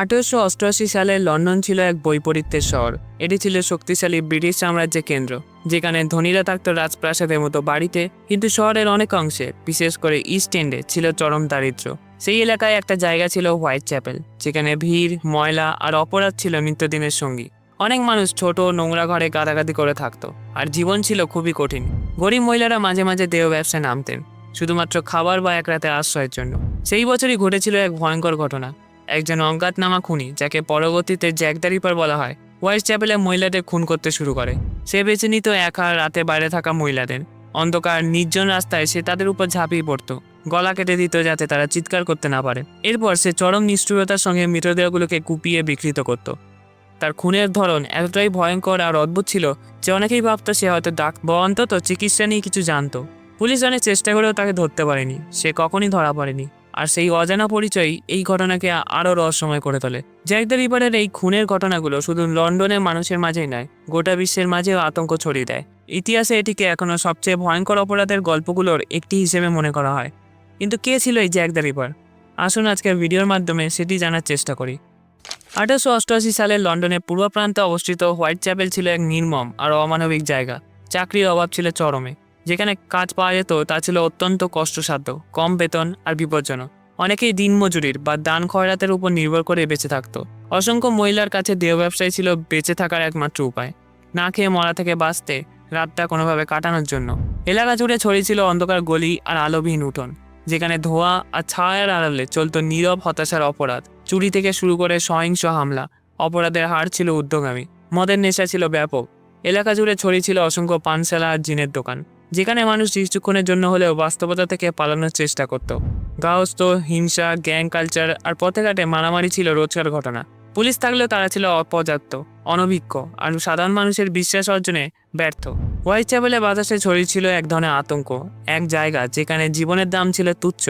আঠেরোশো অষ্টআশি সালে লন্ডন ছিল এক বৈপরীত্যের শহর। এটি ছিল শক্তিশালী ব্রিটিশ সাম্রাজ্যের কেন্দ্র, যেখানে ধনীরা থাকতো রাজপ্রাসাদের মতো বাড়িতে, কিন্তু শহরের অনেক অংশে, বিশেষ করে ইস্ট এন্ডে, ছিল চরম দারিদ্র্য। সেই এলাকায় একটা জায়গা ছিল হোয়াইট চ্যাপেল, যেখানে ভিড়, ময়লা আর অপরাধ ছিল নিত্যদিনের সঙ্গী। অনেক মানুষ ছোট, নোংরা ঘরে গাদাগাদি করে থাকতো, আর জীবন ছিল খুবই কঠিন। গরিব মহিলারা মাঝে মাঝে দেহ ব্যবসায় নামতেন, শুধুমাত্র খাবার বা এক রাতে আশ্রয়ের জন্য। সেই বছরই ঘটেছিল এক ভয়ঙ্কর ঘটনা। একজন অজ্ঞাতনামা খুনি, যাকে পরবর্তীতে জ্যাক দ্য রিপার বলা হয় হোয়াইট চ্যাপেলে মহিলাদের খুন করতে শুরু করে। সে বেছে নিত একা রাতে বাইরে থাকা মহিলাদের। অন্ধকার, নির্জন রাস্তায় সে তাদের উপর ঝাঁপিয়ে পড়তো। গলা কেটে দিত যাতে তারা চিৎকার করতে না পারে। এরপর সে চরম নিষ্ঠুরতার সঙ্গে মৃতদেহগুলোকে কুপিয়ে বিকৃত করত। তার খুনের ধরন এতটাই ভয়ঙ্কর আর অদ্ভুত ছিল যে অনেকেই ভাবতো সে হয়তো ডাক বা অন্তত চিকিৎসা নিয়ে কিছু জানতো। পুলিশ অনেক চেষ্টা করেও তাকে ধরতে পারেনি। সে কখনই ধরা পড়েনি। আর সেই অজানা পরিচয় এই ঘটনাকে আরও রহস্যময় করে তোলে। জ্যাক দ্য রিপারের এই খুনের ঘটনাগুলো শুধু লন্ডনের মানুষের মাঝেই নয়, গোটা বিশ্বের মাঝেও আতঙ্ক ছড়িয়ে দেয়। ইতিহাসে এটিকে এখনও সবচেয়ে ভয়ঙ্কর অপরাধের গল্পগুলোর একটি হিসেবে মনে করা হয়। কিন্তু কে ছিল এই জ্যাক দ্য রিপার আসুন আজকের ভিডিওর মাধ্যমে সেটি জানার চেষ্টা করি। আঠারোশো অষ্টআশি সালে লন্ডনের পূর্ব প্রান্তে অবস্থিত হোয়াইট চ্যাপেল ছিল এক নির্মম আর অমানবিক জায়গা। চাকরির অভাব ছিল চরমে। যেখানে কাজ পাওয়া যেত, তা ছিল অত্যন্ত কষ্টসাধ্য, কম বেতন আর বিপজ্জনক। অনেকেই দিনমজুরির বা দান খয়রাতের উপর নির্ভর করে বেঁচে থাকতো। অসংখ্য মহিলার কাছে দেহ ব্যবসায় ছিল বেঁচে থাকার একমাত্র উপায়। না খেয়ে মরা থেকে বাঁচতে, রাতটা কোনোভাবে কাটানোর জন্য। এলাকা জুড়ে ছড়িয়েছিল অন্ধকার গলি আর আলোবিহীন উঠোন, যেখানে ধোঁয়া আর ছায়ার আড়ালে চলত নীরব হতাশার অপরাধ। চুরি থেকে শুরু করে সহিংস হামলা, অপরাধের হার ছিল উদ্যোগামী। মদের নেশা ছিল ব্যাপক। এলাকা জুড়ে ছড়িয়ে ছিল অসংখ্য পানশালা আর জিনের দোকান। যেখানে মানুষ কিছুক্ষণের জন্য হলেও বাস্তবতা থেকে পালানোর চেষ্টা করত। গাহস্থ হিংসা, গ্যাং কালচার আর পথে ঘাটে মারামারি ছিল রোজকার ঘটনা। পুলিশ থাকলেও তারা ছিল অপর্যাপ্ত, অনভিজ্ঞ আর সাধারণ মানুষের বিশ্বাস অর্জনে ব্যর্থ। হোয়াইট চ্যাপেলে বাতাসে ছড়িয়েছিল এক ধরনের আতঙ্ক, এক জায়গা যেখানে জীবনের দাম ছিল তুচ্ছ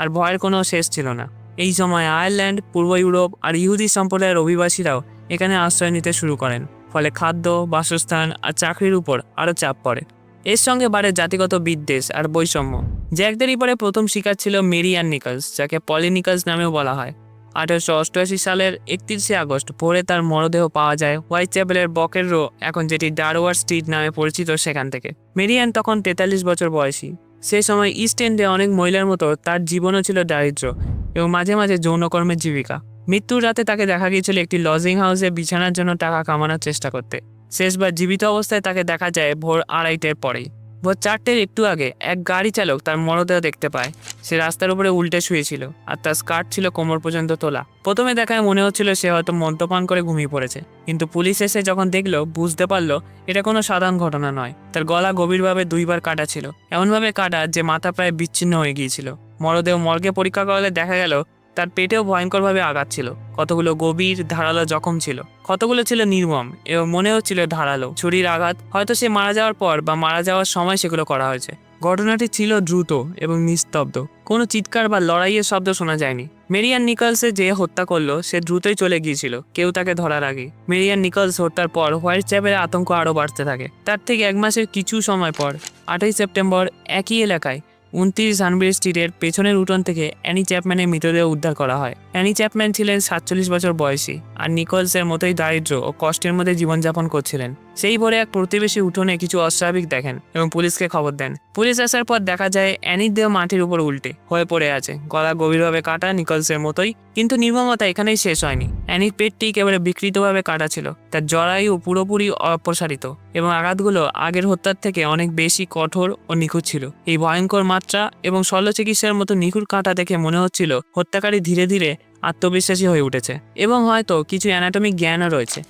আর ভয়ের কোনো শেষ ছিল না। এই সময় আয়ারল্যান্ড, পূর্ব ইউরোপ আর ইহুদি সম্প্রদায়ের অভিবাসীরাও এখানে আশ্রয় নিতে শুরু করেন, ফলে খাদ্য, বাসস্থান আর চাকরির উপর আরও চাপ পড়ে। এর সঙ্গে বাড়ে জাতিগত বিদ্বেষ আর বৈষম্য। জ্যাক দ্য রিপারের প্রথম শিকার ছিল মেরি অ্যান নিকলস, যাকে পলি নিকলস নামেও বলা হয়। আঠারোশো অষ্টআশি সালের একত্রিশে আগস্ট ভোরে তার মরদেহ পাওয়া যায় হোয়াইট চ্যাপেলের বকের রো এখন যেটি ডারওয়ার স্ট্রিট নামে পরিচিত সেখান থেকে। মেরিয়ান তখন তেতাল্লিশ বছর বয়সী। সেই সময় ইস্ট এন্ডে অনেক মহিলার মতো তার জীবনও ছিল দারিদ্র্য এবং মাঝে মাঝে যৌনকর্মের জীবিকা। মৃত্যুর রাতে তাকে দেখা গিয়েছিল একটি লজিং হাউসে বিছানার জন্য টাকা কামানোর চেষ্টা করতে। শেষবার জীবিত অবস্থায় তাকে দেখা যায় ভোর আড়াইটের পরেই ভোর চারটের একটু আগে এক গাড়ি চালক তার মরদেহ দেখতে পায়। সে রাস্তার উপরে উল্টে শুয়েছিল আর তার স্কার্ট ছিল কোমর পর্যন্ত তোলা। প্রথমে দেখায় মনে হচ্ছিল সে হয়তো মদ্যপান করে ঘুমিয়ে পড়েছে। কিন্তু পুলিশ এসে যখন দেখল, বুঝতে পারল এটা কোনো সাধারণ ঘটনা নয়। তার গলা গভীরভাবে দুইবার কাটা ছিল। এমনভাবে কাটা যে মাথা প্রায় বিচ্ছিন্ন হয়ে গিয়েছিল। মরদেহ মর্গে পরীক্ষা করলে দেখা গেল তার পেটেও ভয়ঙ্করভাবে আঘাত ছিল। কতগুলো গভীর, ধারালো জখম ছিল। কতগুলো ছিল নির্মম এবং মনে হচ্ছিল ধারালো। ছুরির আঘাত, হয়তো সে মারা যাওয়ার পর বা মারা যাওয়ার সময় সেগুলো করা হয়েছে। ঘটনাটি ছিল দ্রুত এবং নিস্তব্ধ। কোনো চিৎকার বা লড়াইয়ের শব্দ শোনা যায়নি। মেরিয়ান নিকলসে যে হত্যা করল, সে দ্রুতই চলে গিয়েছিল, কেউ তাকে ধরার আগে। মেরিয়ান নিকলস হত্যার পর হোয়াইট চ্যাপের আতঙ্ক আরও বাড়তে থাকে। তার থেকে এক মাসের কিছু সময় পর, আটই সেপ্টেম্বর, একই এলাকায় উনত্রিশ সানব্রি স্ট্রিটের পেছনের উঠোন থেকে অ্যানি চ্যাপম্যানের মৃতদেহ উদ্ধার করা হয়। অ্যানি চ্যাপম্যান ছিলেন সাতচল্লিশ বছর বয়সী আর নিকলসের মতোই দারিদ্র ও কষ্টের মধ্যে জীবনযাপন করছিলেন। সেই ভোরে এক প্রতিবেশী উঠোনে কিছু অস্বাভাবিক দেখেন এবং পুলিশকে খবর দেন। পুলিশ আসার পর দেখা যায় অ্যানির দেহ মাটির উপর উল্টে হয়ে পড়ে আছে। গলা গভীরভাবে কাটা নিকলসের মতোই, কিন্তু নির্মমতা এখানেই শেষ হয়নি। অ্যানির পেটটি একেবারে বিকৃতভাবে কাটা ছিল, তার জরায়ু পুরোপুরি অপসারিত এবং আঘাতগুলো আগের হত্যার থেকে অনেক বেশি কঠোর ও নিখুঁত ছিল। এই ভয়ঙ্কর মাত্রা এবং শল্য চিকিৎসার মতো নিখুঁত কাটা দেখে মনে হচ্ছিল হত্যাকারী ধীরে ধীরে আত্মবিশ্বাসী হয়ে উঠেছে এবং হয়তো কিছু অ্যানাটমিক জ্ঞানও রয়েছে।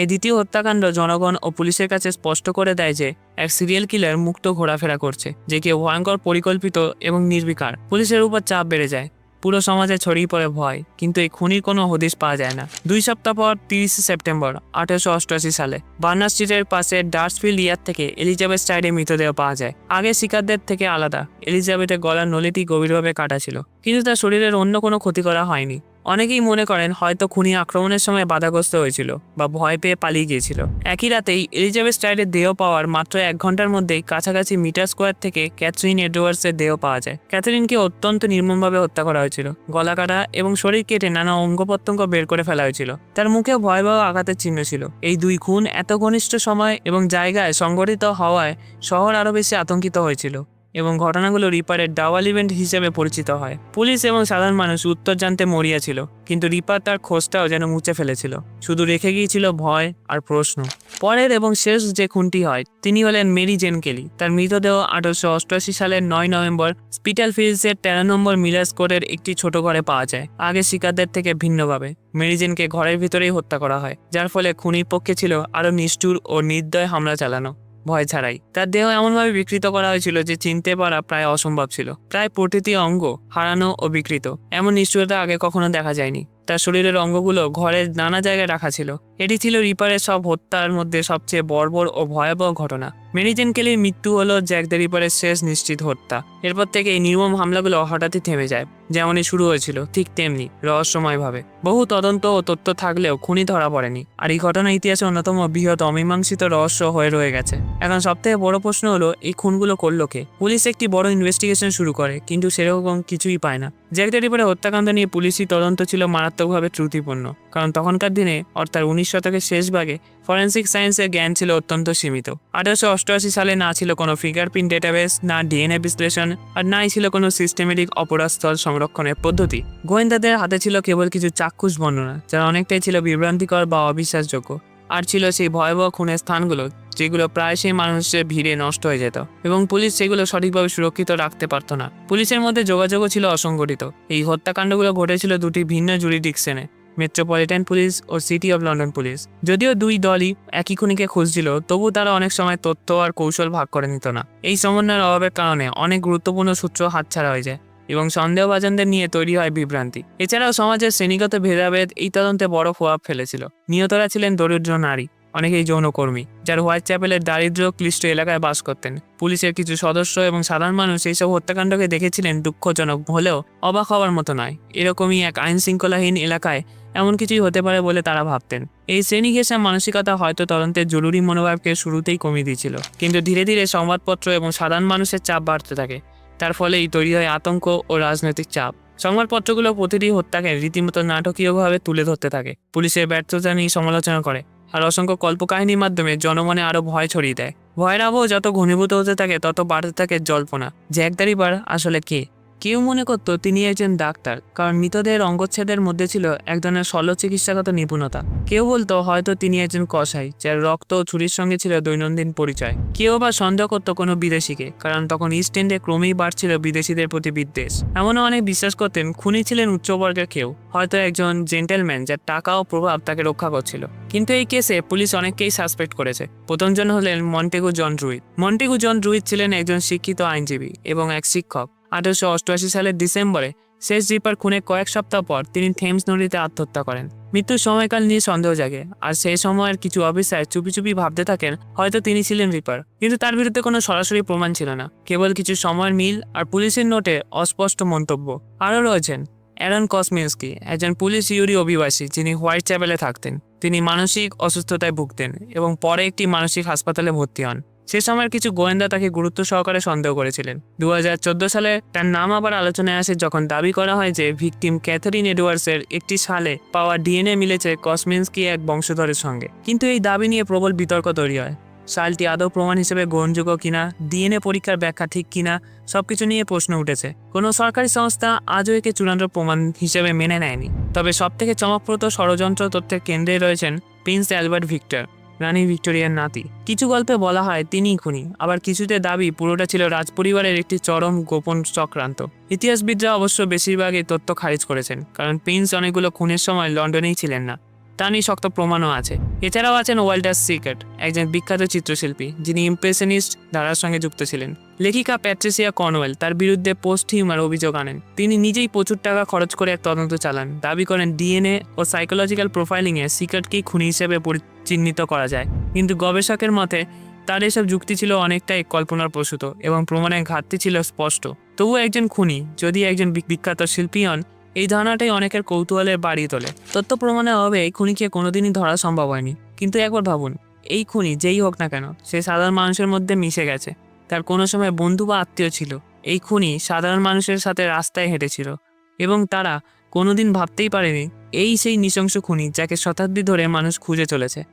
এই দ্বিতীয় হত্যাকাণ্ড জনগণ ও পুলিশের কাছে স্পষ্ট করে দেয় যে, এক সিরিয়াল কিলার মুক্ত ঘোরাফেরা করছে, যে কেউ ভয়ঙ্কর, পরিকল্পিত এবং নির্বিকার। পুলিশের উপর চাপ বেড়ে যায়। পুরো সমাজে ছড়িয়ে পড়ে ভয়, কিন্তু এই খুনির কোনো হদিশ পাওয়া যায় না। দুই সপ্তাহ পর তিরিশে সেপ্টেম্বর, আঠারোশো অষ্টআশি সালে বার্নার স্ট্রিটের পাশে ডার্সফিল্ড ইয়ার থেকে এলিজাবেথ স্টাইডে মৃতদেহ পাওয়া যায়। আগে শিকারদের থেকে আলাদা। এলিজাবেথের গলার নলিটি গভীরভাবে কাটা ছিল, কিন্তু তার শরীরের অন্য কোনো ক্ষতি করা হয়নি। অনেকেই মনে করেন হয়তো খুনি আক্রমণের সময় বাধাগ্রস্ত হয়েছিল বা ভয় পেয়ে পালিয়ে গিয়েছিল। একই রাতেই এলিজাবেথ স্টাইলের দেহ পাওয়ার মাত্র এক ঘণ্টার মধ্যেই কাছাকাছি মিটার স্কোয়ার থেকে ক্যাথরিন এডওয়ার্ডসের দেহ পাওয়া যায়। ক্যাথরিনকে অত্যন্ত নির্মমভাবে হত্যা করা হয়েছিল। গলা কাটা এবং শরীর কেটে নানা অঙ্গ প্রত্যঙ্গ বের করে ফেলা হয়েছিল। তার মুখে ভয়াবহ আঘাতের চিহ্ন ছিল। এই দুই খুন এত ঘনিষ্ঠ সময় এবং জায়গায় সংগঠিত হওয়ায় শহর আরও বেশি আতঙ্কিত হয়েছিল। এবং ঘটনাগুলো রিপারের ডাওয়াল ইভেন্ট হিসেবে পরিচিত হয়। পুলিশ এবং সাধারণ মানুষ উত্তর জানতে মরিয়া ছিল কিন্তু রিপার তার খোঁজটাও যেন মুছে ফেলেছিল। শুধু রেখে গিয়েছিল ভয় আর প্রশ্ন। পরের এবং শেষ যে খুনটি হয়, তিনি হলেন মেরি জেন কেলি। তার মৃতদেহ আঠারোশো অষ্টআশি সালের নয় নভেম্বর স্পিটাল ফিল্ডসের তেরো নম্বর মিলার স্কোরের একটি ছোট ঘরে পাওয়া যায়। আগে শিকারদের থেকে ভিন্নভাবে। মেরি জেনকে ঘরের ভিতরেই হত্যা করা হয়, যার ফলে খুনির পক্ষে ছিল আরও নিষ্ঠুর ও নির্দয় হামলা চালানো। ভয় ছাড়াই। তার দেহ এমনভাবে বিকৃত করা হয়েছিল যে চিনতে পারা প্রায় অসম্ভব ছিল। প্রায় প্রতিটি অঙ্গ হারানো ও বিকৃত। এমন নিশ্চয়তা আগে কখনো দেখা যায়নি। তার শরীরের অঙ্গগুলো ঘরের নানা জায়গায় রাখা ছিল। এটি ছিল রিপারের সব হত্যার মধ্যে সবচেয়ে বর্বর ও ভয়াবহ ঘটনা। মেরিজেন কেলির মৃত্যু হলো জ্যাক দ্য রিপারের শেষ নিশ্চিত হত্যা। এরপর থেকে এই নির্মম হামলাগুলো হঠাৎই থেমে যায়, যেমনই শুরু হয়েছিল, ঠিক তেমনি, রহস্যময়ভাবে। বহু তদন্ত ও তথ্য থাকলেও খুনি ধরা পড়েনি, আর এই ঘটনা ইতিহাসে অন্যতম বৃহৎ অমীমাংসিত রহস্য হয়ে রয়ে গেছে। এখন সবথেকে বড় প্রশ্ন হলো, এই খুনগুলো করল কে? পুলিশ একটি বড় ইনভেস্টিগেশন শুরু করে, কিন্তু সেরকম কিছুই পায় না। রিপারের হত্যাকাণ্ড নিয়ে পুলিশি তদন্ত ছিল মারাত্মকভাবে ত্রুটিপূর্ণ। কারণ তখনকার দিনে, অর্থাৎ উনিশ শতকের শেষ ভাগে, ফরেন্সিক সায়েন্সের জ্ঞান ছিল অত্যন্ত সীমিত। আঠারোশো অষ্টআশি সালে না ছিল কোনো ফিঙ্গারপ্রিন্ট ডেটাবেস, না ডিএনএ বিশ্লেষণ, আর নাই ছিল কোনো সিস্টেমেটিক অপরাধস্থল সংরক্ষণের পদ্ধতি। গোয়েন্দাদের হাতে ছিল কেবল কিছু চাক্ষুষ বর্ণনা, যারা অনেকটাই ছিল বিভ্রান্তিকর বা অবিশ্বাসযোগ্য। আর ছিল সেই ভয়াবহ খুনের স্থানগুলো যেগুলো প্রায় সেই মানুষের ভিড়ে নষ্ট হয়ে যেত এবং পুলিশ সেগুলো সঠিকভাবে সুরক্ষিত রাখতে পারত না। পুলিশের মধ্যে যোগাযোগও ছিল অসংগঠিত। এই হত্যাকাণ্ডগুলো ঘটেছিল দুটি ভিন্ন জুরিডিকশনে মেট্রোপলিটন পুলিশ ও সিটি অফ লন্ডন পুলিশ যদিও দুই দলই একই খুনিকে খুঁজছিল, তবু তারা অনেক সময় তথ্য আর কৌশল ভাগ করে নিত না। এই সমন্বয়ের অভাবের কারণে অনেক গুরুত্বপূর্ণ সূত্র হাতছাড়া হয়ে যায় এবং সন্দেহভাজনদের নিয়ে তৈরি হয় বিভ্রান্তি। এছাড়াও সমাজের শ্রেণীগত ভেদাভেদ এই তদন্তে বড় প্রভাব ফেলেছিল। নিহতরা ছিলেন দরিদ্র নারী। অনেকেই যৌনকর্মী, যারা হোয়াইট চ্যাপেলের দারিদ্র ক্লিষ্ট এলাকায় বাস করতেন। পুলিশের কিছু সদস্য এবং সাধারণ মানুষ এইসব হত্যাকাণ্ডকে দেখেছিলেন দুঃখজনক হলেও অবাক হওয়ার মতো নয়। এরকমই এক আইন শৃঙ্খলাহীন এলাকায় এমন কিছুই হতে পারে বলে তারা ভাবতেন। এই শ্রেণি ঘেঁষা মানসিকতা হয়তো তদন্তের জরুরি মনোভাবকে শুরুতেই কমিয়ে দিয়েছিল। কিন্তু ধীরে ধীরে সংবাদপত্র এবং সাধারণ মানুষের চাপ বাড়তে থাকে। তার ফলেই তৈরি হয় আতঙ্ক ও রাজনৈতিক চাপ। সংবাদপত্রগুলো প্রতিটি হত্যাকে রীতিমতো নাটকীয়ভাবে তুলে ধরতে থাকে। পুলিশের ব্যর্থতা নিয়ে সমালোচনা করে। আর অসংখ্য কল্পকাহিনীর মাধ্যমে জনমনে আরও ভয় ছড়িয়ে দেয়। ভয়ের আবহ যত ঘনীভূত হতে থাকে, তত বাড়তে থাকে জল্পনা। জ্যাক দারিবার আসলে কে? কেউ মনে করতো তিনি একজন ডাক্তার, কারণ মৃতদের অঙ্গচ্ছেদের মধ্যে ছিল এক ধরনের শল্য চিকিৎসাগত নিপুণতা। কেউ বলতো হয়তো তিনি একজন কসাই, যার রক্ত ও ছুরির সঙ্গে ছিল দৈনন্দিন পরিচয়। কেউ বা সন্দেহ করতো কোনো বিদেশিকে, কারণ তখন ইস্ট ইন্ডে ক্রমেই বাড়ছিল বিদেশিদের প্রতি বিদ্বেষ। এমনও অনেক বিশ্বাস করতেন খুনি ছিলেন উচ্চবর্গের কেউ, হয়তো একজন জেন্টেলম্যান যার টাকা ও প্রভাব তাকে রক্ষা করছিল। কিন্তু এই কেসে পুলিশ অনেককেই সাসপেক্ট করেছে। প্রথমজন হলেন মন্টেগু জন রুইত মন্টেগু জন রুইত ছিলেন একজন শিক্ষিত আইনজীবী এবং এক শিক্ষক। আঠারোশো অষ্টআশি সালের ডিসেম্বরে শেষ রিপার খুনে কয়েক সপ্তাহ পর তিনি থেমস নদীতে আত্মহত্যা করেন। মৃত্যুর সময়কাল নিয়ে সন্দেহ জাগে, আর সেই সময়ের কিছু অফিসার চুপি চুপি ভাবতে থাকেন হয়তো তিনি ছিলেন রিপার, কিন্তু তার বিরুদ্ধে কোনো সরাসরি প্রমাণ ছিল না। কেবল কিছু সময়ের মিল আর পুলিশের নোটে অস্পষ্ট মন্তব্য। আরও রয়েছেন, অ্যারন কসমিন্সকি একজন পুলিশ ইউরি অভিবাসী যিনি হোয়াইট চ্যাপেলে থাকতেন। তিনি মানসিক অসুস্থতায় ভুগতেন এবং পরে একটি মানসিক হাসপাতালে ভর্তি হন। সে সময়ের কিছু গোয়েন্দা তাকে গুরুত্ব সহকারে সন্দেহ করেছিলেন। দু হাজার চোদ্দ সালে তার নাম আবার আলোচনায় আসে যখন দাবি করা হয় যে ভিকটিম ক্যাথারিন এডওয়ার্ডসের একটি সালে পাওয়া ডিএনএ মিলেছে কসমিন্সকি এক বংশধরের সঙ্গে। কিন্তু এই দাবি নিয়ে প্রবল বিতর্ক তৈরি হয়। সালটি আদৌ প্রমাণ হিসেবে গ্রহণযোগ্য কিনা, ডিএনএ পরীক্ষার ব্যাখ্যা ঠিক কিনা, সবকিছু নিয়ে প্রশ্ন উঠেছে। কোনো সরকারি সংস্থা আজও একে চূড়ান্ত প্রমাণ হিসেবে মেনে নেয়নি। তবে সবথেকে চমকপ্রদ ষড়যন্ত্র তথ্যের কেন্দ্রে রয়েছেন প্রিন্স অ্যালবার্ট ভিক্টর। রানী ভিক্টোরিয়ার নাতি। কিছু গল্পে বলা হয় তিনিই খুনি। আবার কিছুতে দাবি, পুরোটা ছিল রাজপরিবারের একটি চরম গোপন চক্রান্ত। ইতিহাসবিদরা অবশ্য বেশিরভাগই তথ্য খারিজ করেছেন, কারণ প্রিন্স অনেকগুলো খুনের সময় লন্ডনেই ছিলেন না। তা নিয়ে শক্ত প্রমাণও আছে। এছাড়াও আছেন ওয়াল্টার সিকেট, একজন বিখ্যাত চিত্রশিল্পী, যিনি ইমপ্রেশনিস্ট ধারার সঙ্গে যুক্ত ছিলেন। লেখিকা প্যাট্রিসিয়া কর্নওয়েল তার বিরুদ্ধে পোস্ট হিউমার অভিযোগ আনেন। তিনি নিজেই প্রচুর টাকা খরচ করে এক তদন্ত চালান। দাবি করেন, ডিএনএ ও সাইকোলজিক্যাল প্রোফাইলিংয়ে সিকেটকেই খুনি হিসেবে চিহ্নিত করা যায়। কিন্তু গবেষকের মতে, তার এসব যুক্তি ছিল অনেকটাই কল্পনার প্রসূত এবং প্রমাণের ঘাটতি ছিল স্পষ্ট। তবুও একজন খুনি, যদি একজন বিখ্যাত শিল্পী হন এই ধারণাটাই অনেকের কৌতূহলের বাড়িয়ে তোলে। তথ্য প্রমাণের অভাবে এই খুনিকে কোনোদিনই ধরা সম্ভব হয়নি। কিন্তু একবার ভাবুন, এই খুনি যেই হোক না কেন, সে সাধারণ মানুষের মধ্যে মিশে গেছে। তার কোনো সময় বন্ধু বা আত্মীয় ছিল। এই খুনি সাধারণ মানুষের সাথে রাস্তায় হেঁটেছিল। এবং তারা কোনোদিন ভাবতেই পারেনি, এই সেই নৃশংস খুনি যাকে শতাব্দী ধরে মানুষ খুঁজে চলেছে।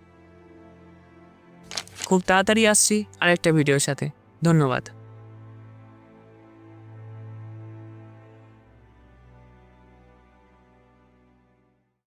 খুব তাড়াতাড়ি আসছি আরেকটা ভিডিওর সাথে। ধন্যবাদ।